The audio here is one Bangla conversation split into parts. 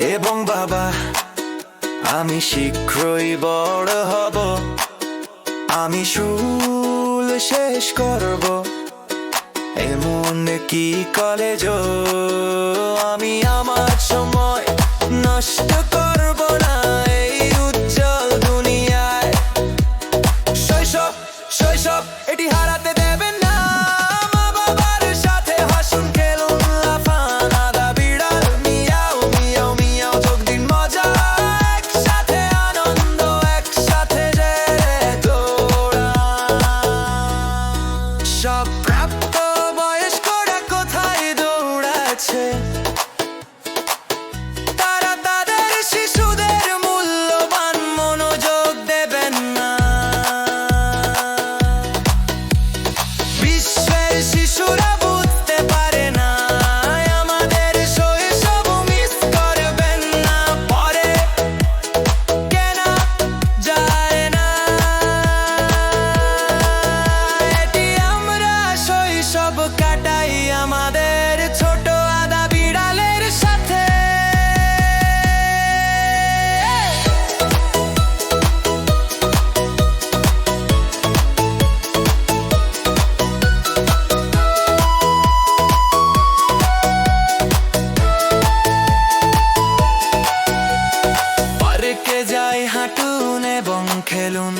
এবং বাবা, আমি শীঘ্রই বড় হব। আমি শুল শেষ করব। এমন কি কলেজ? আমি আমার সময় নষ্ট করব না এই উজ্জ্বল দুনিয়ায়। শৈশব শৈশব, এটি হারাতে Shop Prep আমাদের ছোট আদা বিড়ালের সাথে। পার্কে যাই হাঁটুন এবং খেলুন,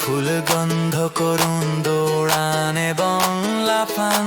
ফুল গন্ধ করুন, দৌড়ান এবং লাফান।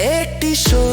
একটি শো।